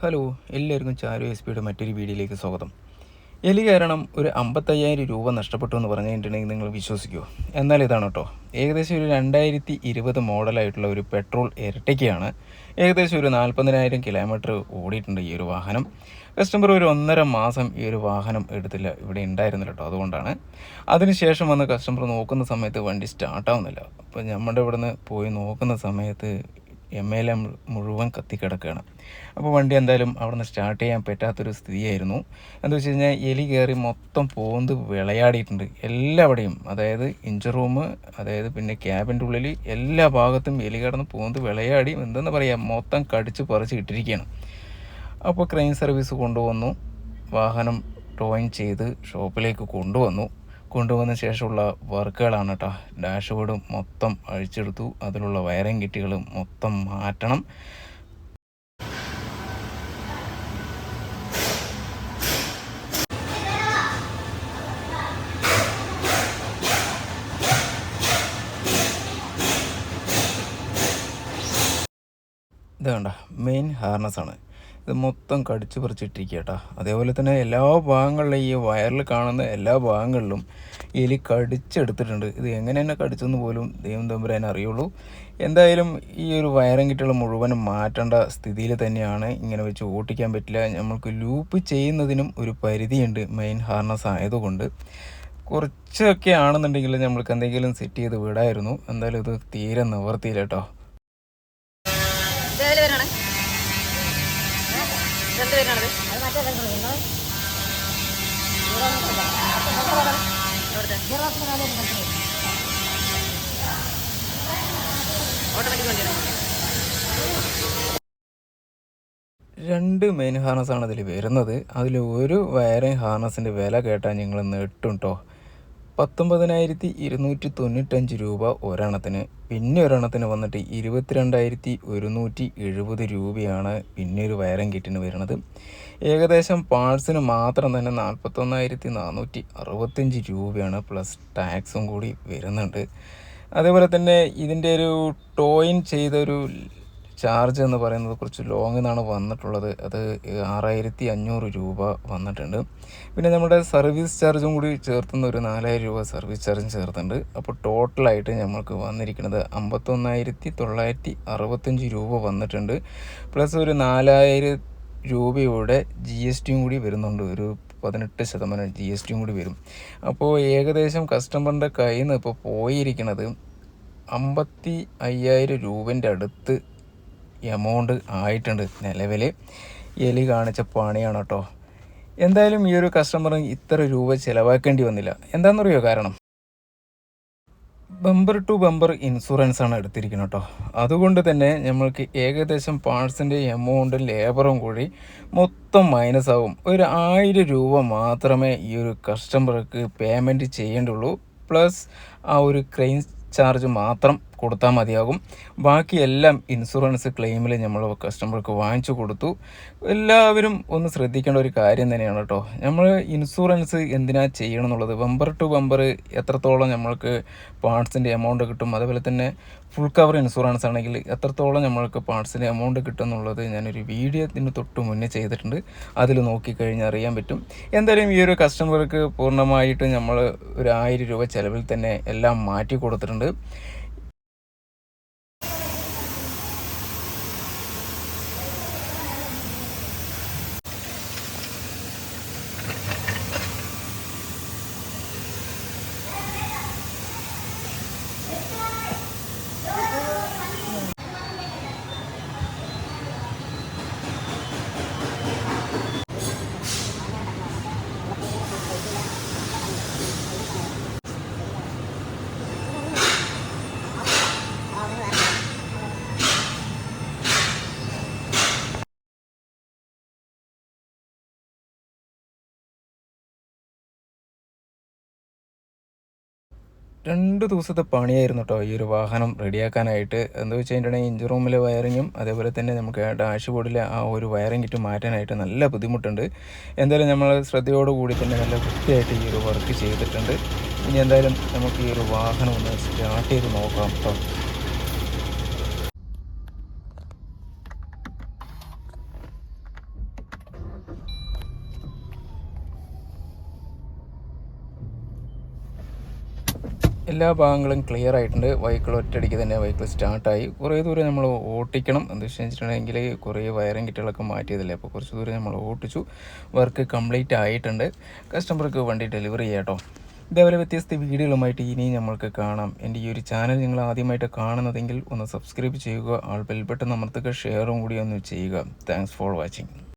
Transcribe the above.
Hello എല്ലാവർക്കും ചാരു S പിയുടെ മറ്റൊരു വീഡിയോയിലേക്ക് സ്വാഗതം. എലി കാരണം ഒരു അമ്പത്തയ്യായിരം രൂപ നഷ്ടപ്പെട്ടു എന്ന് പറഞ്ഞു കഴിഞ്ഞിട്ടുണ്ടെങ്കിൽ നിങ്ങൾ വിശ്വസിക്കുമോ എന്നാൽ ഇതാണ് കേട്ടോ. ഏകദേശം ഒരു രണ്ടായിരത്തി ഇരുപത് മോഡലായിട്ടുള്ള ഒരു പെട്രോൾ ഇരട്ടയ്ക്കാണ് ഏകദേശം ഒരു നാൽപ്പതിനായിരം കിലോമീറ്റർ ഓടിയിട്ടുണ്ട് ഈ ഒരു വാഹനം. കസ്റ്റമർ ഒരു ഒന്നര മാസം ഈ ഒരു വാഹനം എടുത്തില്ല ഇവിടെ ഉണ്ടായിരുന്നില്ല കേട്ടോ അതുകൊണ്ടാണ്. അതിനുശേഷം വന്ന് കസ്റ്റമർ നോക്കുന്ന സമയത്ത് വണ്ടി സ്റ്റാർട്ടാവുന്നില്ല അപ്പോൾ നമ്മുടെ ഇവിടുന്ന് പോയി നോക്കുന്ന സമയത്ത് എം എൽ എം മുഴുവൻ കത്തിക്കിടക്കുകയാണ്. അപ്പോൾ വണ്ടി എന്തായാലും അവിടുന്ന് സ്റ്റാർട്ട് ചെയ്യാൻ പറ്റാത്തൊരു സ്ഥിതിയായിരുന്നു. എന്താ വെച്ച് കഴിഞ്ഞാൽ എലി കയറി മൊത്തം പോന്ത് വിളയാടിയിട്ടുണ്ട്. എല്ലാവിടെയും അതായത് ഇഞ്ചർ റൂം അതായത് പിന്നെ ക്യാബിന്റെ ഉള്ളിൽ എല്ലാ ഭാഗത്തും എലി കടന്ന് പോന്ത് വിളയാടി എന്തെന്ന് പറയുക മൊത്തം കടിച്ച് പറിച്ച് ഇട്ടിരിക്കുകയാണ് അപ്പോൾ ക്രെയിൻ സർവീസ് കൊണ്ടുവന്നു. വാഹനം ടോയിങ് ചെയ്ത് ഷോപ്പിലേക്ക് കൊണ്ടുവന്നു. കൊണ്ടുവന്ന ശേഷമുള്ള വർക്കുകളാണ് കേട്ടോ ഡാഷ്ബോർഡ് മൊത്തം അഴിച്ചെടുത്തു. അതിലുള്ള വയറിംഗ് കിറ്റുകൾ മൊത്തം മാറ്റണം. ഇത് വേണ്ട മെയിൻ ഹാർനസ് ആണ്. ഇത് മൊത്തം കടിച്ച് പറിച്ചിട്ടിരിക്കുക കേട്ടോ അതേപോലെ തന്നെ എല്ലാ ഭാഗങ്ങളിലും ഈ വയറിൽ കാണുന്ന എല്ലാ ഭാഗങ്ങളിലും എലി കടിച്ചെടുത്തിട്ടുണ്ട്. ഇത് എങ്ങനെ തന്നെ കടിച്ചെന്ന് പോലും ദൈവം തമ്പുരാൻ അറിയുള്ളൂ. എന്തായാലും ഈ ഒരു വയറും കിട്ടുകൾ മുഴുവനും മാറ്റേണ്ട സ്ഥിതിയിൽ തന്നെയാണ് ഇങ്ങനെ വെച്ച് ഓട്ടിക്കാൻ പറ്റില്ല. നമ്മൾക്ക് ലൂപ്പ് ചെയ്യുന്നതിനും ഒരു പരിധിയുണ്ട് മെയിൻ ഹാർനസ് ആയതുകൊണ്ട്. കുറച്ചൊക്കെ ആണെന്നുണ്ടെങ്കിൽ നമ്മൾക്ക് എന്തെങ്കിലും സെറ്റ് ചെയ്ത് വിടായിരുന്നു. എന്തായാലും ഇത് തീരെ നിവർത്തിയില്ല കേട്ടോ. എന്ത് വരണത് ഓട്ടോമാറ്റിക് വണ്ടിയാണ് രണ്ട് മെയിൻ ഹാർനസ് ആണ് അതിൽ വരുന്നത്. അതിൽ ഒരു വയറിങ് ഹാർനസിന്റെ വില കേട്ടാൽ നിങ്ങൾ നെട്ടും കേട്ടോ പത്തൊമ്പതിനായിരത്തി ഇരുന്നൂറ്റി തൊണ്ണൂറ്റഞ്ച് രൂപ ഒരെണ്ണത്തിന്. പിന്നെ ഒരെണ്ണത്തിന് വന്നിട്ട് ഇരുപത്തിരണ്ടായിരത്തി ഒരുന്നൂറ്റി എഴുപത് രൂപയാണ് പിന്നെ ഒരു വയറിംഗ് കിറ്റിന് വരുന്നത്. ഏകദേശം പാഴ്സിന് മാത്രം തന്നെ നാൽപ്പത്തൊന്നായിരത്തി നാനൂറ്റി അറുപത്തഞ്ച് രൂപയാണ് പ്ലസ് ടാക്സും കൂടി വരുന്നുണ്ട്. അതേപോലെ തന്നെ ഇതിന്റെ ഒരു ടോയിൻ ചെയ്തൊരു ചാർജ് എന്ന് പറയുന്നത് കുറച്ച് ലോങ് നിന്നാണ് വന്നിട്ടുള്ളത്. അത് ആറായിരത്തി അഞ്ഞൂറ് രൂപ വന്നിട്ടുണ്ട്. പിന്നെ നമ്മുടെ സർവീസ് ചാർജും കൂടി ചേർത്തുന്ന ഒരു നാലായിരം രൂപ സർവീസ് ചാർജും ചേർത്തുണ്ട് അപ്പോൾ ടോട്ടലായിട്ട് നമ്മൾക്ക് വന്നിരിക്കുന്നത് അമ്പത്തൊന്നായിരത്തി തൊള്ളായിരത്തി അറുപത്തഞ്ച് രൂപ വന്നിട്ടുണ്ട്. പ്ലസ് ഒരു നാലായിരം രൂപയുടെ ജി എസ് ടിയും കൂടി വരുന്നുണ്ട്. ഒരു പതിനെട്ട് ശതമാനം ജി എസ് ടിയും കൂടി വരും. അപ്പോൾ ഏകദേശം കസ്റ്റമറിന്റെ കയ്യിൽ നിന്ന് ഇപ്പോൾ പോയിരിക്കുന്നത് അമ്പത്തി അയ്യായിരം രൂപന്റെ അടുത്ത് എമൗണ്ട് ആയിട്ടുണ്ട് നിലവിൽ എലി കാണിച്ച പണിയാണ് കേട്ടോ. എന്തായാലും ഈ ഒരു കസ്റ്റമറിന് ഇത്ര രൂപ ചിലവാക്കേണ്ടി വന്നില്ല. എന്താണെന്നറിയോ കാരണം? ബമ്പർ ടു ബമ്പർ ഇൻഷുറൻസ് ആണ് എടുത്തിരിക്കുന്നത് കേട്ടോ. അതുകൊണ്ട് തന്നെ നമ്മൾക്ക് ഏകദേശം പാർട്സിന്റെ എമൗണ്ടും ലേബറും കൂടി മൊത്തം മൈനസ് ആവും. ഒരു ആയിരം രൂപ മാത്രമേ ഈ ഒരു കസ്റ്റമർക്ക് പേയ്മെന്റ് ചെയ്യേണ്ടുള്ളൂ. പ്ലസ് ആ ഒരു ക്രെയിൻ ചാർജ് മാത്രം കൊടുത്താൽ മതിയാകും. ബാക്കിയെല്ലാം ഇൻഷുറൻസ് ക്ലെയിമിൽ നമ്മൾ കസ്റ്റമർക്ക് വാങ്ങിച്ചു കൊടുത്തു. എല്ലാവരും ഒന്ന് ശ്രദ്ധിക്കേണ്ട ഒരു കാര്യം തന്നെയാണ് കേട്ടോ നമ്മൾ ഇൻഷുറൻസ് എന്തിനാ ചെയ്യണം എന്നുള്ളത് ബമ്പർ ടു ബമ്പർ എത്രത്തോളം നമ്മൾക്ക് പാർട്സിന്റെ എമൗണ്ട് കിട്ടും? അതുപോലെ തന്നെ ഫുൾ കവർ ഇൻഷുറൻസ് ആണെങ്കിൽ എത്രത്തോളം നമ്മൾക്ക് പാർട്സിന്റെ എമൗണ്ട് കിട്ടും എന്നുള്ളത് ഞാനൊരു വീഡിയോ ഇതിന് തൊട്ട് മുന്നേ ചെയ്തിട്ടുണ്ട്. അതിൽ നോക്കിക്കഴിഞ്ഞാൽ അറിയാൻ പറ്റും. എന്തായാലും ഈ ഒരു കസ്റ്റമർക്ക് പൂർണമായിട്ട് നമ്മൾ ഒരു ആയിരം രൂപ ചിലവിൽ തന്നെ എല്ലാം മാറ്റി കൊടുത്തിട്ടുണ്ട്. രണ്ട് ദിവസത്തെ പണിയായിരുന്നു കേട്ടോ ഈ ഒരു വാഹനം റെഡിയാക്കാനായിട്ട്. എന്താ വെച്ച് കഴിഞ്ഞിട്ടുണ്ടെങ്കിൽ എഞ്ചിൻ റൂമിലെ വയറിങ്ങും അതേപോലെ തന്നെ നമുക്ക് ഡാഷ് ബോർഡിലെ ആ ഒരു വയറിംഗ് കിറ്റ് മാറ്റാനായിട്ട് നല്ല ബുദ്ധിമുട്ടുണ്ട്. എന്തായാലും നമ്മൾ ശ്രദ്ധയോടുകൂടി തന്നെ നല്ല വൃത്തിയായിട്ട് ഈ ഒരു വർക്ക് ചെയ്തിട്ടുണ്ട്. ഇനി എന്തായാലും നമുക്ക് ഈ ഒരു വാഹനം ഒന്ന് സ്റ്റാർട്ട് ചെയ്ത് നോക്കാം കേട്ടോ എല്ലാ ഭാഗങ്ങളും ക്ലിയർ ആയിട്ടുണ്ട്. വെഹിക്കിൾ ഒറ്റയടിക്ക് തന്നെ വെഹിക്കിൾ സ്റ്റാർട്ടായി കുറേ ദൂരം നമ്മൾ ഓട്ടിക്കണം. എന്താ വെച്ചിട്ടുണ്ടെങ്കിൽ കുറേ വയറിംഗ് കിറ്റുകളൊക്കെ മാറ്റിയതല്ലേ? അപ്പോൾ കുറച്ച് ദൂരം നമ്മൾ ഓട്ടിച്ചു. വർക്ക് കംപ്ലീറ്റ് ആയിട്ടുണ്ട്. കസ്റ്റമർക്ക് വണ്ടി ഡെലിവറി ചെയ്യാം കേട്ടോ. ഇതേപോലെ വ്യത്യസ്ത വീഡിയോകളുമായിട്ട് ഇനിയും നമ്മൾക്ക് കാണാം. എന്റെ ഈ ഒരു ചാനൽ നിങ്ങൾ ആദ്യമായിട്ട് കാണുന്നതെങ്കിൽ ഒന്ന് സബ്സ്ക്രൈബ് ചെയ്യുക. ആൾ ബെൽബട്ടൺ അമർത്തുക. ഷെയറും കൂടി ഒന്ന് ചെയ്യുക. Thanks for watching